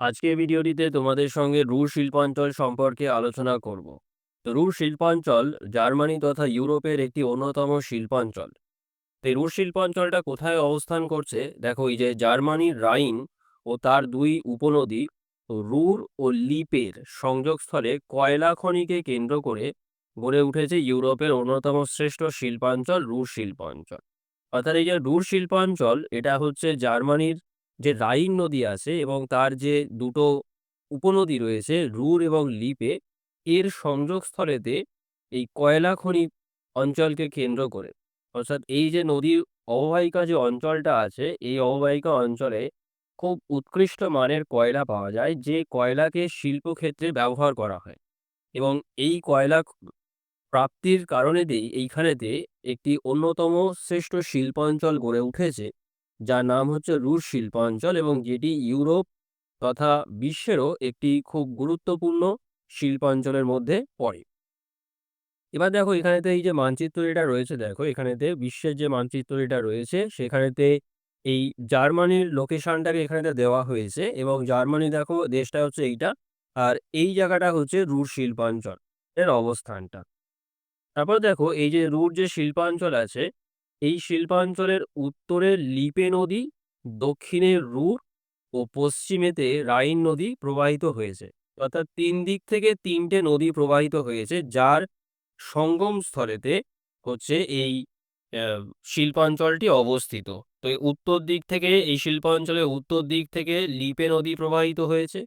আজকের ভিডিওটিতে তোমাদের সঙ্গে রুশ শিল্পাঞ্চল সম্পর্কে আলোচনা করব। তো রুশ শিল্পাঞ্চল জার্মানি তথা ইউরোপের একটি অন্যতম শিল্পাঞ্চল। এই রুশ শিল্পাঞ্চলটা কোথায় অবস্থান করছে? দেখো, এই যে জার্মানির রাইন ও তার দুই উপনদী রুর ও লিপের সংযোগস্থলে কয়লা খনিকে কেন্দ্র করে গড়ে উঠেছে ইউরোপের অন্যতম শ্রেষ্ঠ শিল্পাঞ্চল রুশ শিল্পাঞ্চল। অর্থাৎ এই যে রুশ শিল্পাঞ্চল, এটা হচ্ছে জার্মানির যে রাইন নদী আছে এবং তার যে দুটো উপনদী রয়েছে রুর এবং লিপে, এর সংযোগস্থলেতে এই কয়লা খনি অঞ্চলকে কেন্দ্র করে। অর্থাৎ এই যে নদীর অববাহিকা যে অঞ্চলটা আছে, এই অববাহিকা অঞ্চলে খুব উৎকৃষ্ট মানের কয়লা পাওয়া যায়, যে কয়লাকে শিল্পক্ষেত্রে ব্যবহার করা হয়। এবং এই কয়লা প্রাপ্তির কারণেতেই এইখানেতে একটি অন্যতম শ্রেষ্ঠ শিল্পাঞ্চল গড়ে উঠেছে যার নাম হচ্ছে রুশ শিল্পাঞ্চল এবং যেটি ইউরোপ তথা বিশ্বেরও একটি খুব গুরুত্বপূর্ণ শিল্পাঞ্চলের মধ্যে পড়ে। এবার দেখো এখানেতে এই যে মানচিত্রটা রয়েছে, দেখো এখানেতে বিশ্বের যে মানচিত্রটা রয়েছে, সেখানেতে এই জার্মানির লোকেশনটাকে এখানেতে দেওয়া হয়েছে এবং জার্মানি দেখো দেশটা হচ্ছে এইটা আর এই জায়গাটা হচ্ছে রুশ শিল্পাঞ্চল এর অবস্থানটা। তারপর দেখো এই যে রুট যে শিল্পাঞ্চল আছে এই শিল্পাঞ্চলের উত্তরে লিপে নদী, দক্ষিণে রুর ও পশ্চিমেতে রাইন নদী প্রবাহিত হয়েছে। অর্থাৎ তিন দিক থেকে তিনটে নদী প্রবাহিত হয়েছে, যার সঙ্গম স্থলেতে হচ্ছে এই শিল্পাঞ্চলটি অবস্থিত। তো উত্তর দিক থেকে, এই শিল্পাঞ্চলের উত্তর দিক থেকে লিপে নদী প্রবাহিত হয়েছে,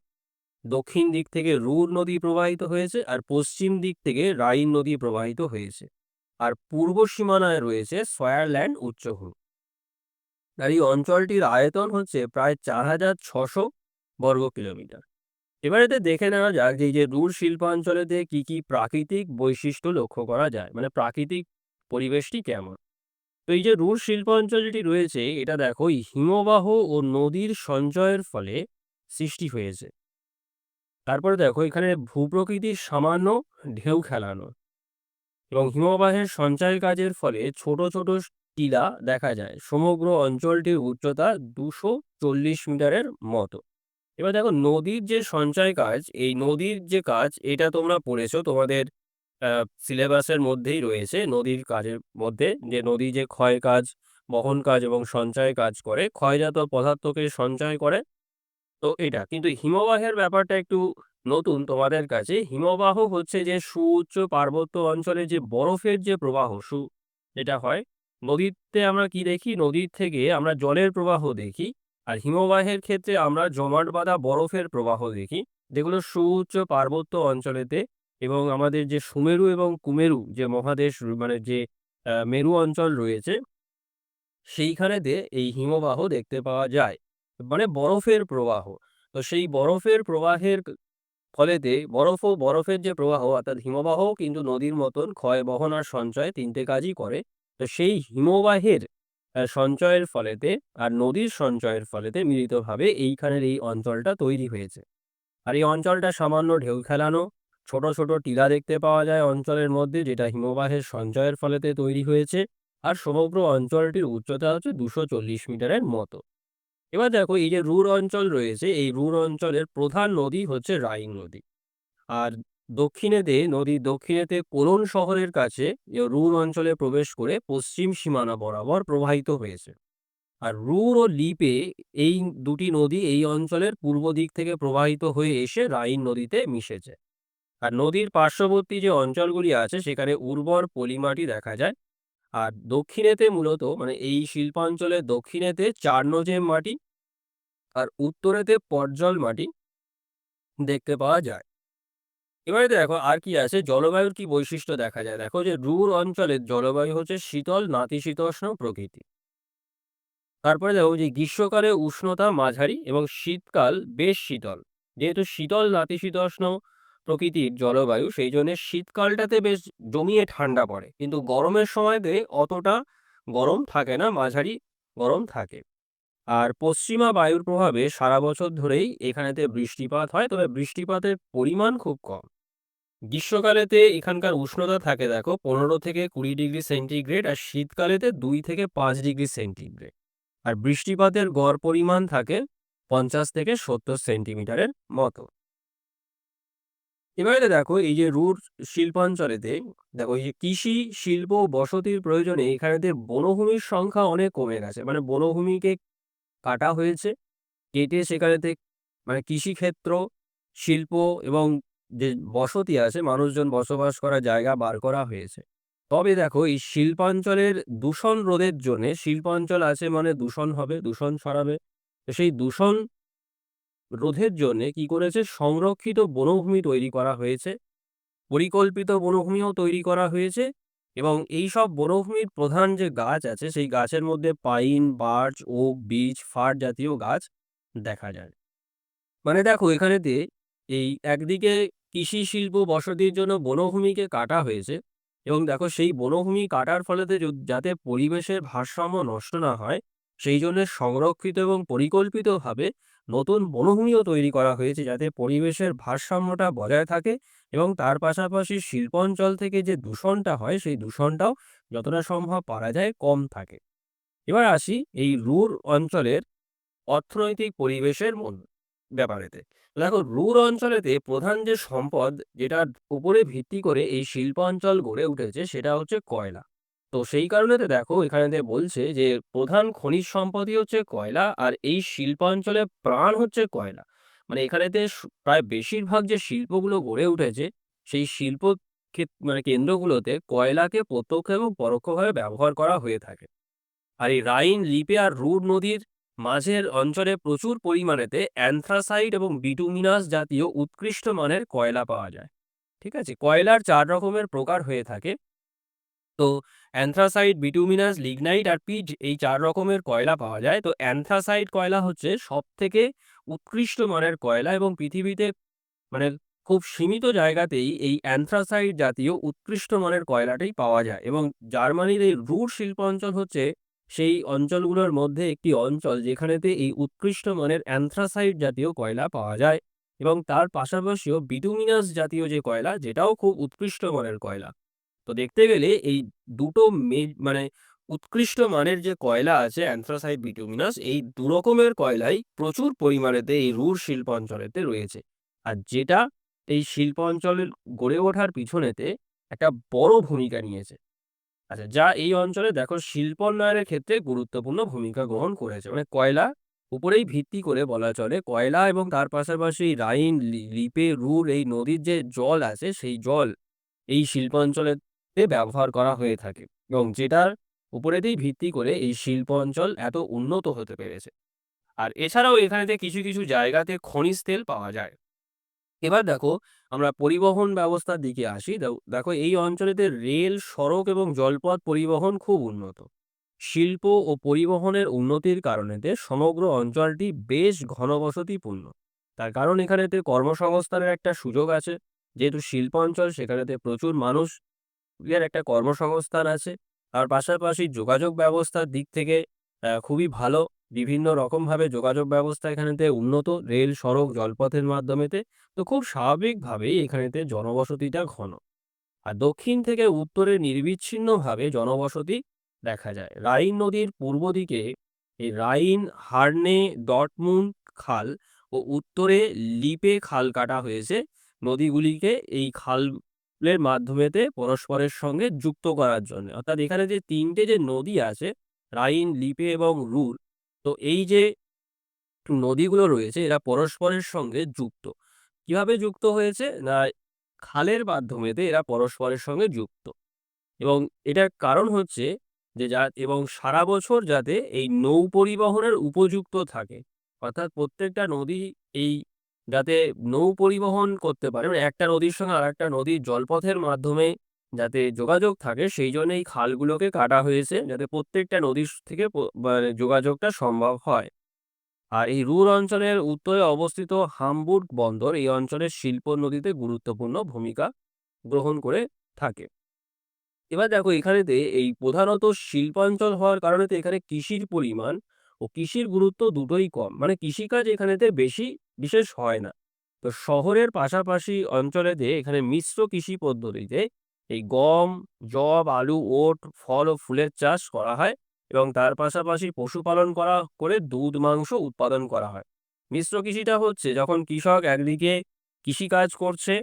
দক্ষিণ দিক থেকে রুর নদী প্রবাহিত হয়েছে, আর পশ্চিম দিক থেকে রাইন নদী প্রবাহিত হয়েছে। আর পূর্ব সীমানায় রয়েছে সয়ারল্যান্ড উচ্চভূমি আর এই অঞ্চলটির আয়তন হচ্ছে প্রায় চার হাজার ছশো বর্গ কিলোমিটার। এবারেতে দেখে নেওয়া যাক যে এই যে রুর শিল্পাঞ্চলেতে কি কি প্রাকৃতিক বৈশিষ্ট্য লক্ষ্য করা যায় মানে প্রাকৃতিক পরিবেশটি কেমন? তো এই যে রুর শিল্পাঞ্চল যেটি রয়েছে, এটা দেখো হিমবাহ ও নদীর সঞ্চয়ের ফলে সৃষ্টি হয়েছে। তারপরে দেখো, এখানে ভূপ্রকৃতির সামান্য ঢেউ খেলানো। এবং হিমবাহের সঞ্চয় কাজের ফলে ছোট ছোট টিলা দেখা যায়। সমগ্র অঞ্চলটির উচ্চতা দুশো চল্লিশ মিটারের মতো। এবার দেখো, নদীর যে সঞ্চয় কাজ, এই নদীর যে কাজ, এটা তোমরা পড়েছো, তোমাদের সিলেবাসের মধ্যেই রয়েছে। নদীর কাজের মধ্যে যে নদী যে ক্ষয় কাজ, বহন কাজ এবং সঞ্চয় কাজ করে, ক্ষয়জাত পদার্থকে সঞ্চয় করে, তো এটা। কিন্তু হিমবাহের ব্যাপারটা একটু নতুন তোমাদের কাছে হিমবাহ হচ্ছে যে সুউচ্চ পার্বত্য অঞ্চলে যে বরফের যে প্রবাহ, সু, যেটা হয়, নদীতে আমরা কি দেখি? নদীর থেকে আমরা জলের প্রবাহ দেখি আর হিমবাহের ক্ষেত্রে আমরা জমাট বাঁধা বরফের প্রবাহ দেখি। যেগুলো সুউচ্চ পার্বত্য অঞ্চলেতে এবং আমাদের যে সুমেরু এবং কুমেরু যে মহাদেশ মানে যে মেরু অঞ্চল রয়েছে, সেইখানেতে এই হিমবাহ দেখতে পাওয়া যায়। মানে বরফের প্রবাহ। তো সেই বরফের প্রবাহের ফলেতে বরফ ও বরফের যে প্রবাহ, অর্থাৎ হিমবাহ কিন্তু নদীর মতন ক্ষয়, বহন আর সঞ্চয় তিনটে কাজই করে। তো সেই হিমবাহের সঞ্চয়ের ফলেতে আর নদীর সঞ্চয়ের ফলেতে মিলিতভাবে এইখানের এই অঞ্চলটা তৈরি হয়েছে। আর এই অঞ্চলটা সামান্য ঢেউ খেলানো, ছোট ছোট টিলা দেখতে পাওয়া যায় অঞ্চলের মধ্যে, যেটা হিমবাহের সঞ্চয়ের ফলেতে তৈরি হয়েছে। আর সমগ্র অঞ্চলটির উচ্চতা হচ্ছে দুশো চল্লিশ মিটারের মতো। এবার দেখো এই যে রুর অঞ্চল রয়েছে, এই রুর অঞ্চলের প্রধান নদী হচ্ছে রাইন নদী। আর দক্ষিণেতে, নদীর দক্ষিণেতে কোলন শহরের কাছে রুর অঞ্চলে প্রবেশ করে পশ্চিম সীমানা বরাবর প্রবাহিত হয়েছে। আর রুর ও লিপে এই দুটি নদী এই অঞ্চলের পূর্ব দিক থেকে প্রবাহিত হয়ে এসে রাইন নদীতে মিশেছে। আর নদীর পার্শ্ববর্তী যে অঞ্চলগুলি আছে, সেখানে উর্বর পলিমাটি দেখা যায়। আর দক্ষিণেতে মূলত মানে এই শিল্পাঞ্চলের দক্ষিণেতে চারনোজেম মাটি আর উত্তরেতে পর্জল মাটি দেখতে পাওয়া যায়। এবারে দেখো আর কি আছে? জলবায়ুর কি বৈশিষ্ট্য দেখা যায়? দেখো যে রুর অঞ্চলের জলবায়ু হচ্ছে শীতল, নাতিশীতোষ্ণ প্রকৃতি। তারপরে দেখো যে গ্রীষ্মকালে উষ্ণতা মাঝারি এবং শীতকাল বেশ শীতল। যেহেতু শীতল, নাতিশীতোষ্ণ প্রকৃতির জলবায়ু, সেই জন্য শীতকালটাতে বেশ জমিয়ে ঠান্ডা পড়ে। কিন্তু গরমের সময়তে অতটা গরম থাকে না, মাঝারি গরম থাকে। আর পশ্চিমা বায়ুর প্রভাবে সারা বছর ধরেই এখানেতে বৃষ্টিপাত হয়, তবে বৃষ্টিপাতের পরিমাণ খুব কম। গ্রীষ্মকালেতে এখানকার উষ্ণতা থাকে, দেখো, পনেরো থেকে কুড়ি ডিগ্রি সেন্টিগ্রেড আর শীতকালেতে দুই থেকে পাঁচ ডিগ্রি সেন্টিগ্রেড। আর বৃষ্টিপাতের গড় পরিমাণ থাকে পঞ্চাশ থেকে সত্তর সেন্টিমিটারের মতো। এবারে দেখো, এই যে রুট শিল্পাঞ্চলেতে, দেখো এই যে কৃষি, শিল্প, বসতির প্রয়োজনে এখানেতে বনভূমির সংখ্যা অনেক কমে গেছে। মানে বনভূমিকে কাটা হয়েছে, কেটে সেখানেতে মানে কৃষিক্ষেত্র, শিল্প এবং যে বসতি আছে, মানুষজন বসবাস করার জায়গা বার করা হয়েছে। তবে দেখো, এই শিল্পাঞ্চলের দূষণ রোধের জন্যে, শিল্পাঞ্চল আছে মানে দূষণ হবে, দূষণ ছড়াবে, তো সেই দূষণ রোধের জন্যে কি করেছে? সংরক্ষিত বনভূমি তৈরি করা হয়েছে। পরিকল্পিত বনভূমিও তৈরি করা হয়েছে এবং এই সব বনভূমির প্রধান যে গাছ আছে, সেই গাছের মধ্যে পাইন, বার্চ, ওক, বীজ, ফার জাতীয় গাছ দেখা যায়। মানে দেখো, এখানেতে এই একদিকে কৃষি শিল্প বসতির জন্য বনভূমিকে কাটা হয়েছে এবং দেখো, সেই বনভূমি কাটার ফলেতে যাতে পরিবেশের ভারসাম্য নষ্ট না হয়, সেই জন্য সংরক্ষিত এবং পরিকল্পিতভাবে নতুন বনভূমিও তৈরি করা হয়েছে যাতে পরিবেশের ভারসাম্যটা বজায় থাকে এবং তার পাশাপাশি শিল্পাঞ্চল থেকে যে দূষণটা হয়, সেই দূষণটাও যতটা সম্ভব পারা যায় কম থাকে। এবার আসি এই রুর অঞ্চলের অর্থনৈতিক পরিবেশের ব্যাপারেতে। দেখো, রুর অঞ্চলেতে প্রধান যে সম্পদ যেটার উপরে ভিত্তি করে এই শিল্পাঞ্চল গড়ে উঠেছে সেটা হচ্ছে কয়লা। তো সেই কারণেতে দেখো এখানেতে বলছে যে প্রধান খনিজ সম্পদই হচ্ছে কয়লা আর এই শিল্পাঞ্চলে প্রাণ হচ্ছে কয়লা। মানে এখানেতে প্রায় বেশিরভাগ যে শিল্পগুলো গড়ে উঠেছে, সেই শিল্প মানে কেন্দ্রগুলোতে কয়লাকে প্রত্যক্ষ এবং পরোক্ষভাবে ব্যবহার করা হয়ে থাকে। আর এই রাইন, লিপে আর রুর নদীর মাঝের অঞ্চলে প্রচুর পরিমাণেতে অ্যান্থ্রাসাইড এবং বিটুমিনাস জাতীয় উৎকৃষ্ট মানের কয়লা পাওয়া যায়। ঠিক আছে? কয়লার চার রকমের প্রকার হয়ে থাকে। তো অ্যানথ্রাসাইট বিটুমিনাস লিগনাইট আর পিট এই চার রকমের কয়লা পাওয়া যায়। তো অ্যান্থ্রাসাইড কয়লা হচ্ছে সব থেকে উৎকৃষ্ট মানের কয়লা এবং পৃথিবীতে মানে খুব সীমিত জায়গাতেই এই অ্যান্থ্রাসাইড জাতীয় উৎকৃষ্ট মানের কয়লাটাই পাওয়া যায় এবং জার্মানির এই রুর শিল্প অঞ্চল হচ্ছে সেই অঞ্চলগুলোর মধ্যে একটি অঞ্চল যেখানেতে এই উৎকৃষ্ট মানের অ্যান্থ্রাসাইড জাতীয় কয়লা পাওয়া যায় এবং তার পাশাপাশিও বিটুমিনাস জাতীয় যে কয়লা, যেটাও খুব উৎকৃষ্ট মানের কয়লা। তো দেখতে গেলে এই দুটো মানে উৎকৃষ্ট মানের যে কয়লা আছে অ্যানথ্রাসাইট বিটুমিনাস এই দু রকমের কয়লাই প্রচুর পরিমাণেতে এই রুর শিল্প অঞ্চলেতে রয়েছে। আর যেটা এই শিল্প অঞ্চলের গড়ে ওঠার পিছনেতে একটা বড় ভূমিকা নিয়েছে। আচ্ছা যা এই অঞ্চলে দেখো শিল্পোন্নয়নের ক্ষেত্রে গুরুত্বপূর্ণ ভূমিকা গ্রহণ করেছে। মানে কয়লা উপরেই ভিত্তি করে বলা চলে। কয়লা এবং তার পাশাপাশি রাইন লিপে, রুর এই নদীর যে জল আছে, সেই জল এই শিল্পাঞ্চলেতে ব্যবহার করা হয়ে থাকে এবং যেটার উপরেতেই ভিত্তি করে এই শিল্প অঞ্চল এত উন্নত হতে পেরেছে। আর এছাড়াও এখানেতে কিছু কিছু জায়গাতে খনিজ তেল পাওয়া যায়। এবার দেখো, আমরা পরিবহন ব্যবস্থার দিকে আসি। দেখো, এই অঞ্চলেতে রেল, সড়ক এবং জলপথ পরিবহন খুব উন্নত। শিল্প ও পরিবহনের উন্নতির কারণেতে সমগ্র অঞ্চলটি বেশ ঘনবসতিপূর্ণ। তার কারণ এখানেতে কর্মসংস্থানের একটা সুযোগ আছে। যেহেতু শিল্প অঞ্চল সেখানেতে প্রচুর মানুষ এর একটা কর্মসংস্থান আছে। আর পাশাপাশি যোগাযোগ ব্যবস্থার দিক থেকে খুবই ভালো। বিভিন্ন রকমভাবে যোগাযোগ ব্যবস্থা এখানেতে উন্নত। রেল, সড়ক, জলপথের মাধ্যমেতে। তো খুব স্বাভাবিকভাবেই এখানেতে জনবসতিটা ঘন। আর দক্ষিণ থেকে উত্তরে নির্বিচ্ছিন্নভাবে জনবসতি দেখা যায়। রাইন নদীর পূর্ব দিকে এই রাইন, হার্নে ডটমুন্ড খাল ও উত্তরে লিপে খাল কাটা হয়েছে। নদীগুলিকে এই খালের মাধ্যমেতে পরস্পরের সঙ্গে যুক্ত করার জন্য। অর্থাৎ এখানে যে তিনটে যে নদী আছে, রাইন, লিপে এবং রুর, তো এই যে নদীগুলো রয়েছে, এরা পরস্পরের সঙ্গে যুক্ত। কীভাবে যুক্ত হয়েছে? না, খালের মাধ্যমেতে এরা পরস্পরের সঙ্গে যুক্ত। এবং এটার কারণ হচ্ছে যে যা, এবং সারা বছর যাতে এই নৌ পরিবহনের উপযুক্ত থাকে। অর্থাৎ প্রত্যেকটা নদী এই যাতে নৌ পরিবহন করতে পারে। মানে একটা নদীর সঙ্গে আর একটা নদীর জলপথের মাধ্যমে যাতে যোগাযোগ থাকে, সেই জন্য এই খালগুলোকে কাটা হয়েছে, যাতে প্রত্যেকটা নদীর থেকে মানে যোগাযোগটা সম্ভব হয়। আর এই রুর অঞ্চলের উত্তরে অবস্থিত হামবুর্গ বন্দর, এই অঞ্চলের শিল্প নদীতে গুরুত্বপূর্ণ ভূমিকা গ্রহণ করে থাকে। এবার দেখো, এখানেতে এই প্রধানত শিল্পাঞ্চল হওয়ার কারণেতে এখানে কৃষির পরিমাণ ও কৃষির গুরুত্ব দুটোই কম। মানে কৃষিকাজ এখানেতে বেশি বিশেষ হয় না। তো শহরের পাশাপাশি অঞ্চলেতে এখানে মিশ্র কৃষি পদ্ধতিতে এই গম, যব, আলু, ওট, ফল ও ফুলের চাষ করা হয় এবং তার পাশাপাশি পশুপালন করা করে দুধ, মাংস উৎপাদন করা হয়। মিশ্র কৃষিটা হচ্ছে যখন কৃষক একদিকে কৃষিকাজ করছে,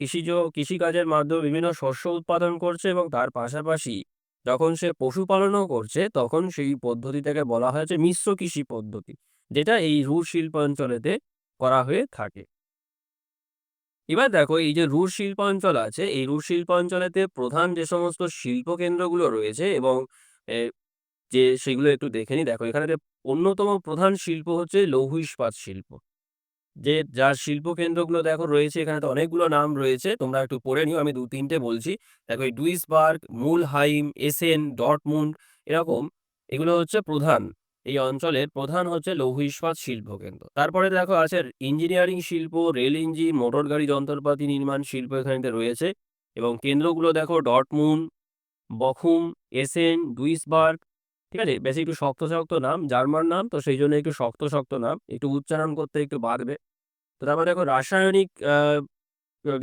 কৃষিজ, কৃষিকাজের মাধ্যমে বিভিন্ন শস্য উৎপাদন করছে এবং তার পাশাপাশি যখন সে পশুপালনও করছে, তখন সেই পদ্ধতিটাকে বলা হয়েছে মিশ্র কৃষি পদ্ধতি। যেটা এই রুশ শিল্পাঞ্চলেতে করা হয়ে থাকে। এবার দেখো এই যে রুশ শিল্পাঞ্চল আছে, এই রুশ শিল্পাঞ্চলেতে প্রধান যে সমস্ত শিল্প কেন্দ্রগুলো রয়েছে এবং যে সেগুলো একটু দেখে নি দেখো এখানে অন্যতম প্রধান শিল্প হচ্ছে লৌহ ইস্পাত শিল্প। যে যার শিল্প কেন্দ্রগুলো দেখো রয়েছে এখানে তো অনেকগুলো নাম রয়েছে, তোমরা একটু পড়ে নিও, আমি দু তিনটে বলছি। দেখো এই ডুইসবার্গ, মুলহাইম, এসেন ডটমুন্ড এরকম এগুলো হচ্ছে প্রধান। এই অঞ্চলের প্রধান হচ্ছে লৌহ ইস্পাত শিল্প কেন্দ্র তারপরে দেখো আছে ইঞ্জিনিয়ারিং শিল্প রেল ইঞ্জিন মোটর গাড়ি যন্ত্রপাতি নির্মাণ শিল্প এখানে রয়েছে এবং কেন্দ্রগুলো দেখো ডটমুন, বখুম এসেন ডুইসবার্গ, ঠিক আছে? বেশি একটু শক্ত শক্ত নাম, জার্মান নাম, তো সেই জন্য একটু শক্ত শক্ত নাম, একটু উচ্চারণ করতে একটু বাড়বে তো তারপরে দেখো রাসায়নিক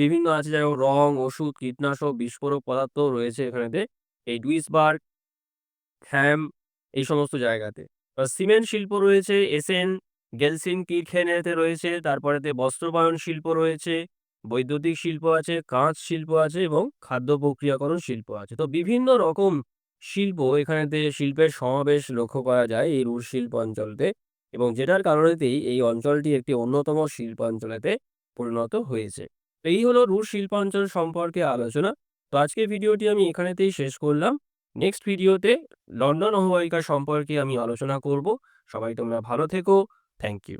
বিভিন্ন আছে, যেমন রং, ওষুধ, কীটনাশক, বিস্ফোরক পদার্থ রয়েছে এখানেতে। এই ডুইসবার্গ, হ্যাম, এই সমস্ত জায়গাতে। সিমেন্ট শিল্প রয়েছে, এসেন, গেলসিন, কিরখেনেতে রয়েছে, তারপরেতে বস্ত্রবায়ন শিল্প রয়েছে, বৈদ্যুতিক শিল্প আছে, কাঁচ শিল্প আছে এবং খাদ্য প্রক্রিয়াকরণ শিল্প আছে। তো বিভিন্ন রকম শিল্প এখানেতে শিল্পের সমাবেশ লক্ষ্য করা যায় এই রুশ শিল্প অঞ্চলতে এবং যেটার কারণেতেই এই অঞ্চলটি একটি অন্যতম শিল্পাঞ্চলেতে পরিণত হয়েছে। এই হলো রুশ শিল্পাঞ্চল সম্পর্কে আলোচনা। তো আজকের ভিডিওটি আমি এখানেতেই শেষ করলাম। নেক্সট ভিডিওতে লন্ডন অববাহিকা সম্পর্কে আমি আলোচনা করব। সবাই তোমরা ভালো থেকো। Thank you